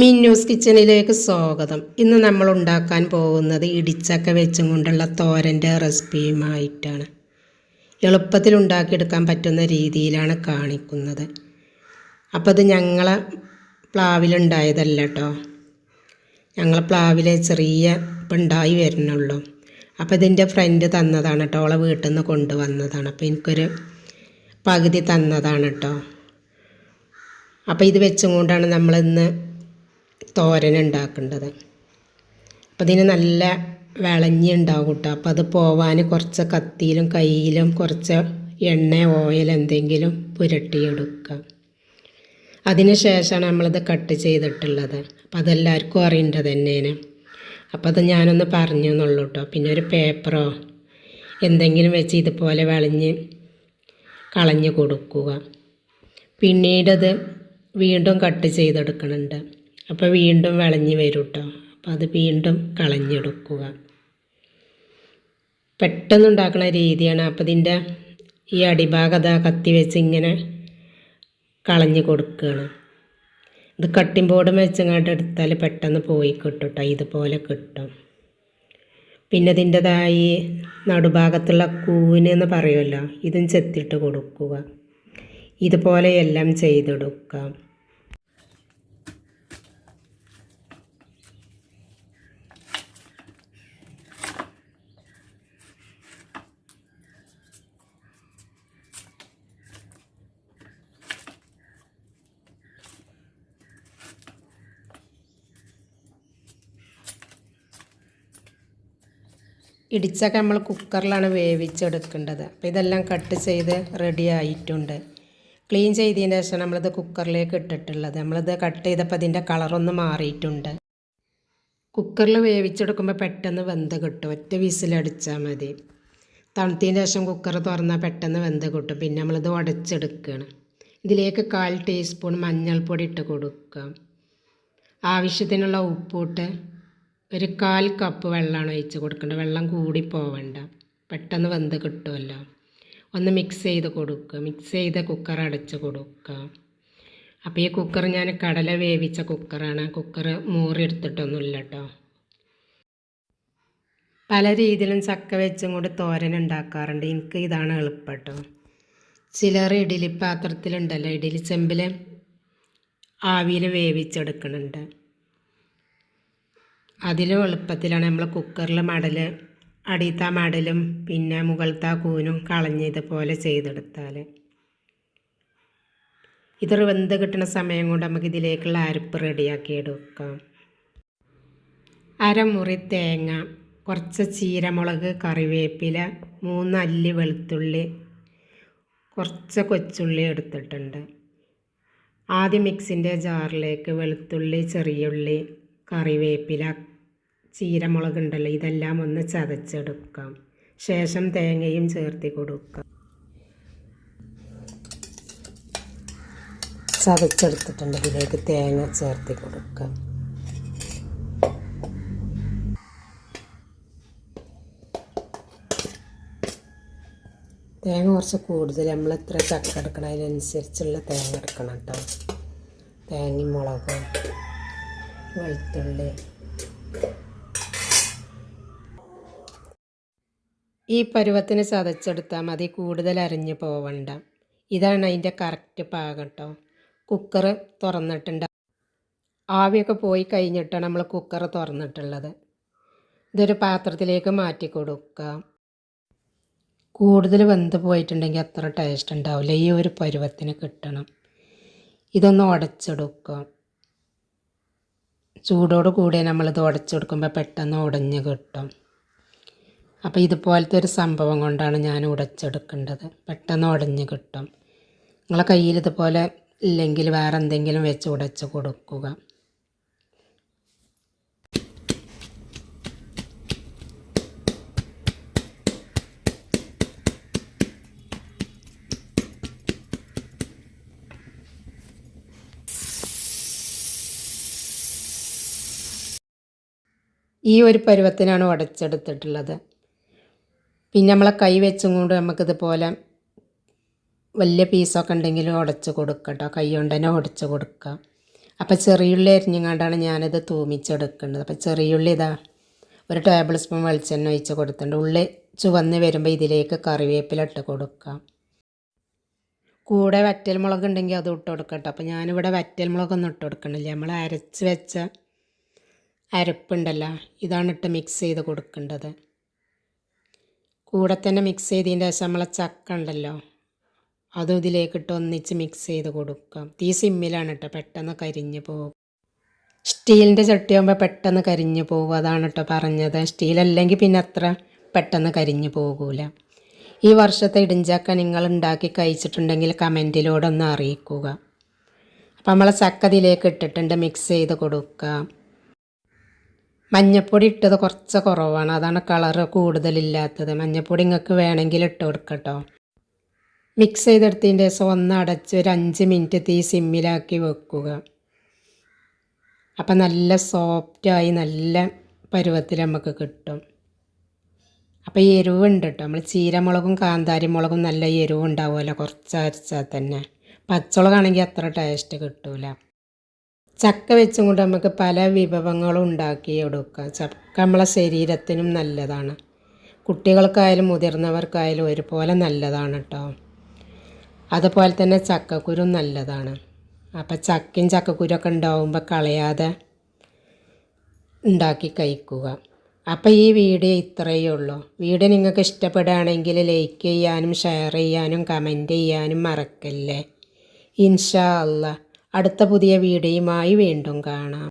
മിന്നൂസ് കിച്ചണിലേക്ക് സ്വാഗതം. ഇന്ന് നമ്മൾ ഉണ്ടാക്കാൻ പോകുന്നത് ഇടിച്ചക്ക വെച്ചും കൊണ്ടുള്ള തോരന്റെ റെസിപ്പിയുമായിട്ടാണ്. എളുപ്പത്തിൽ ഉണ്ടാക്കിയെടുക്കാൻ പറ്റുന്ന രീതിയിലാണ് കാണിക്കുന്നത്. അപ്പോൾ ഇത് ഞങ്ങളെ പ്ലാവിലുണ്ടായതല്ല കേട്ടോ. ഞങ്ങളെ പ്ലാവിലെ ചെറിയ ഉണ്ടായി വരുന്നുള്ളൂ. അപ്പോൾ ഇതിന്റെ ഫ്രണ്ട് തന്നതാണ് കേട്ടോ. അവളെ വീട്ടിൽ നിന്ന് കൊണ്ടുവന്നതാണ്. അപ്പോൾ എനിക്കൊരു പകുതി തന്നതാണ് കേട്ടോ. അപ്പോൾ ഇത് വെച്ചും കൊണ്ടാണ് നമ്മളിന്ന് തോരൻ ഉണ്ടാക്കേണ്ടത് അപ്പോൾ ഇതിന് നല്ല വിളഞ്ഞി ഉണ്ടാവും കേട്ടോ. അപ്പോൾ അത് പോവാൻ കുറച്ച് കത്തിയിലും കയ്യിലും കുറച്ച് എണ്ണ ഓയിൽ എന്തെങ്കിലും പുരട്ടിയെടുക്കുക. അതിന് ശേഷമാണ് നമ്മളിത് കട്ട് ചെയ്തിട്ടുള്ളത്. അപ്പോൾ അതെല്ലാവർക്കും അറിയേണ്ടത് തന്നെയാണ്. അപ്പോൾ അത് ഞാനൊന്ന് പറഞ്ഞു എന്നുള്ളൂ കേട്ടോ. പിന്നെ ഒരു പേപ്പറോ എന്തെങ്കിലും വെച്ച് ഇതുപോലെ വിളഞ്ഞ് കളഞ്ഞ് കൊടുക്കുക. പിന്നീടത് വീണ്ടും കട്ട് ചെയ്തെടുക്കുന്നുണ്ട് അപ്പോൾ വീണ്ടും വിളഞ്ഞ് വരും കേട്ടോ അപ്പോൾ അത് വീണ്ടും കളഞ്ഞെടുക്കുക. പെട്ടെന്ന് ഉണ്ടാക്കുന്ന രീതിയാണ്. അപ്പോൾ ഇതിന്റെ ഈ അടിഭാഗത കത്തി വെച്ച് ഇങ്ങനെ കളഞ്ഞ് കൊടുക്കുകയാണ് ഇത് കട്ടിംഗ് ബോർഡ് വെച്ചങ്ങോട്ട് എടുത്താൽ പെട്ടെന്ന് പോയി കിട്ടും കേട്ടോ ഇതുപോലെ കിട്ടും. പിന്നെ ഇതിന്റെതായി നടുഭാഗത്തുള്ള കൂന് എന്ന് പറയുമല്ലോ ഇതും ചെത്തിട്ട് കൊടുക്കുക. ഇതുപോലെ എല്ലാം ചെയ്തെടുക്കാം. ഇടിച്ചൊക്കെ നമ്മൾ കുക്കറിലാണ് വേവിച്ചെടുക്കേണ്ടത്. അപ്പോൾ ഇതെല്ലാം കട്ട് ചെയ്ത് റെഡി ആയിട്ടുണ്ട്. ക്ലീൻ ചെയ്തതിന് ശേഷം നമ്മളിത് കുക്കറിലേക്ക് ഇട്ടിട്ടുള്ളത്. നമ്മളിത് കട്ട് ചെയ്തപ്പോൾ അതിന്റെ കളറൊന്ന് മാറിയിട്ടുണ്ട്. കുക്കറിൽ വേവിച്ചെടുക്കുമ്പോൾ പെട്ടെന്ന് വെന്ത് കിട്ടും. ഒറ്റ വിസിലടിച്ചാൽ മതി. തണുത്തതിന് ശേഷം കുക്കർ തുറന്നാൽ പെട്ടെന്ന് വെന്ത് കിട്ടും. പിന്നെ നമ്മളിത് ഉടച്ചെടുക്കുകയാണ് ഇതിലേക്ക് കാൽ ടീസ്പൂൺ മഞ്ഞൾപ്പൊടി ഇട്ട് കൊടുക്കാം. ആവശ്യത്തിനുള്ള ഉപ്പിട്ട് ഒരു കാൽ കപ്പ് വെള്ളമാണ് ഒഴിച്ച് കൊടുക്കേണ്ടത്. വെള്ളം കൂടി പോവണ്ട. പെട്ടെന്ന് വെന്ത് കിട്ടുമല്ലോ ഒന്ന് മിക്സ് ചെയ്ത് കൊടുക്കുക. മിക്സ് ചെയ്ത് കുക്കർ അടച്ച് കൊടുക്കുക. അപ്പോൾ ഈ കുക്കർ ഞാൻ കടല വേവിച്ച കുക്കറാണ് കുക്കർ മൂറിയെടുത്തിട്ടൊന്നുമില്ല കേട്ടോ പല രീതിയിലും ചക്ക വെച്ചും കൂടി തോരൻ ഉണ്ടാക്കാറുണ്ട്. എനിക്ക് ഇതാണ് എളുപ്പം കേട്ടോ ചിലർ ഇഡ്ഡലി പാത്രത്തിലുണ്ടല്ലോ. ഇഡ്ഡലി ചെമ്പിൽ ആവിയിൽ വേവിച്ചെടുക്കുന്നുണ്ട്. അതിലും എളുപ്പത്തിലാണ് നമ്മൾ കുക്കറിൽ മടൽ അടിയത്ത മടലും പിന്നെ മുകളത്തെ കൂനും കളഞ്ഞ് ഇതുപോലെ ചെയ്തെടുത്താൽ ഇത് വെന്ത് കിട്ടുന്ന സമയം കൊണ്ട് നമുക്ക് ഇതിലേക്കുള്ള അരപ്പ് റെഡിയാക്കി എടുക്കാം. അരമുറി തേങ്ങ കുറച്ച് ചീരമുളക് കറിവേപ്പില മൂന്ന് അല്ലി വെളുത്തുള്ളി കുറച്ച് കൊച്ചുള്ളി എടുത്തിട്ടുണ്ട്. ആദ്യം മിക്സിന്റെ ജാറിലേക്ക് വെളുത്തുള്ളി ചെറിയുള്ളി കറിവേപ്പില ചീരമുളക് ഉണ്ടല്ലോ ഇതെല്ലാം ഒന്ന് ചതച്ചെടുക്കാം. ശേഷം തേങ്ങയും ചേർത്ത് കൊടുക്കാം. ചതച്ചെടുത്തിട്ടുണ്ട്. ഇതിലേക്ക് തേങ്ങ ചേർത്ത് കൊടുക്കാം. തേങ്ങ കുറച്ച് കൂടുതൽ. നമ്മൾ എത്ര ചക്ക എടുക്കണം? അതിനനുസരിച്ചുള്ള തേങ്ങ എടുക്കണം കേട്ടോ. തേങ്ങയും മുളകും വെളുത്തുള്ളി. ഈ പരുവത്തിന് ചതച്ചെടുത്താൽ മതി കൂടുതൽ അരിഞ്ഞു പോവണ്ട. ഇതാണ് അതിന്റെ കറക്റ്റ് പാകം കേട്ടോ കുക്കർ തുറന്നിട്ടുണ്ട്. ആവിയൊക്കെ പോയി കഴിഞ്ഞിട്ടാണ് നമ്മൾ കുക്കർ തുറന്നിട്ടുള്ളത്. ഇതൊരു പാത്രത്തിലേക്ക് മാറ്റി കൊടുക്കുക കൂടുതൽ വെന്ത് പോയിട്ടുണ്ടെങ്കിൽ അത്ര ടേസ്റ്റ് ഉണ്ടാവില്ല. ഈ ഒരു പരുവത്തിന് കിട്ടണം. ഇതൊന്ന് ഉടച്ചെടുക്കുക ചൂടോട് കൂടെ നമ്മളിത് ഉടച്ചെടുക്കുമ്പോൾ പെട്ടെന്ന് ഉടഞ്ഞ് കിട്ടും. അപ്പോൾ ഇതുപോലത്തെ ഒരു സംഭവം കൊണ്ടാണ് ഞാൻ ഉടച്ചെടുക്കേണ്ടത്. പെട്ടെന്ന് ഉടഞ്ഞ് കിട്ടും. നിങ്ങളെ കയ്യിൽ ഇതുപോലെ ഇല്ലെങ്കിൽ വേറെ എന്തെങ്കിലും വെച്ച് ഉടച്ച് കൊടുക്കുക. ഈ ഒരു പരുവത്തിനാണ് ഉടച്ചെടുത്തിട്ടുള്ളത്. പിന്നെ നമ്മളെ കൈ വെച്ചും കൊണ്ട് നമുക്കിതുപോലെ വലിയ പീസൊക്കെ ഉണ്ടെങ്കിൽ ഉടച്ച് കൊടുക്കട്ടോ കേട്ടോ കൈ കൊണ്ട് തന്നെ ഉടച്ച് കൊടുക്കുക അപ്പോൾ ചെറിയുള്ളി അരിഞ്ഞുകൊണ്ടാണ് ഞാനിത് തൂമിച്ചെടുക്കേണ്ടത് അപ്പോൾ ചെറിയുള്ളി ഇതാ ഒരു ടേബിൾ സ്പൂൺ വെളിച്ചെണ്ണ ഒഴിച്ച് കൊടുത്തിട്ടുണ്ട്. ഉള്ളി ചുവന്ന് വരുമ്പോൾ ഇതിലേക്ക് കറിവേപ്പില ഇട്ട് കൊടുക്കാം. കൂടെ വറ്റൽ മുളക് ഉണ്ടെങ്കിൽ അത് ഇട്ട് കൊടുക്കട്ടോ അപ്പോൾ ഞാനിവിടെ വറ്റൽ മുളകൊന്നും ഇട്ട് കൊടുക്കണില്ല നമ്മൾ അരച്ച് വെച്ച അരപ്പുണ്ടല്ലോ ഇതാണ് ഇട്ട് മിക്സ് ചെയ്ത് കൊടുക്കേണ്ടത്. കൂടെ തന്നെ മിക്സ് ചെയ്തതിന്റെ ശേഷം നമ്മളെ ചക്ക ഉണ്ടല്ലോ അതും ഇതിലേക്കിട്ട് ഒന്നിച്ച് മിക്സ് ചെയ്ത് കൊടുക്കാം. തീ സിമ്മിലാണ് കേട്ടോ പെട്ടെന്ന് കരിഞ്ഞു പോകും. സ്റ്റീലിന്റെ ചട്ടിയാകുമ്പോൾ പെട്ടെന്ന് കരിഞ്ഞു പോകും അതാണ് കേട്ടോ പറഞ്ഞത്. സ്റ്റീലല്ലെങ്കിൽ പിന്നെ അത്ര പെട്ടെന്ന് കരിഞ്ഞു പോകൂല. ഈ വർഷത്തെ ഇടിഞ്ചക്ക നിങ്ങൾ ഉണ്ടാക്കി കഴിച്ചിട്ടുണ്ടെങ്കിൽ കമന്റിലൂടെ ഒന്ന് അറിയിക്കുക. അപ്പം നമ്മളെ ചക്കതിലേക്ക് ഇട്ടിട്ടുണ്ട് മിക്സ് ചെയ്ത് കൊടുക്കാം. മഞ്ഞപ്പൊടി ഇട്ടത് കുറച്ച് കുറവാണ്. അതാണ് കളറ് കൂടുതലില്ലാത്തത്. മഞ്ഞപ്പൊടി നിങ്ങൾക്ക് വേണമെങ്കിൽ ഇട്ട് കൊടുക്കട്ടോ. മിക്സ് ചെയ്തെടുത്തതിന്റെ ശേഷം ഒന്ന് അടച്ച് ഒരു അഞ്ച് മിനിറ്റ് തീ സിമ്മിലാക്കി വെക്കുക. അപ്പം നല്ല സോഫ്റ്റായി നല്ല പരുവത്തിൽ നമുക്ക് കിട്ടും. അപ്പോൾ ഈ എരിവുണ്ട് കേട്ടോ നമ്മൾ ചീരമുളകും കാന്താരിമുളകും നല്ല എരിവുണ്ടാവുമല്ലോ. കുറച്ച് അരച്ചാൽ തന്നെ. പച്ചമുളകാണെങ്കിൽ അത്ര ടേസ്റ്റ് കിട്ടൂല. ചക്ക വെച്ചും കൊണ്ട് നമുക്ക് പല വിഭവങ്ങളും ഉണ്ടാക്കി എടുക്കാം. ചക്ക നമ്മളെ ശരീരത്തിനും നല്ലതാണ്. കുട്ടികൾക്കായാലും മുതിർന്നവർക്കായാലും ഒരുപോലെ നല്ലതാണ് കേട്ടോ അതുപോലെ തന്നെ ചക്കക്കുരു നല്ലതാണ്. അപ്പോൾ ചക്കയും ചക്കക്കുരൊക്കെ ഉണ്ടാവുമ്പോൾ കളയാതെ ഉണ്ടാക്കി കഴിക്കുക. അപ്പോൾ ഈ വീഡിയോ ഇത്രയേ ഉള്ളൂ. വീഡിയോ നിങ്ങൾക്ക് ഇഷ്ടപ്പെടുകയാണെങ്കിൽ ലൈക്ക് ചെയ്യാനും ഷെയർ ചെയ്യാനും കമന്റ് ചെയ്യാനും മറക്കല്ലേ. ഇൻഷാ അല്ല അടുത്ത പുതിയ വീഡിയോയുമായി വീണ്ടും കാണാം.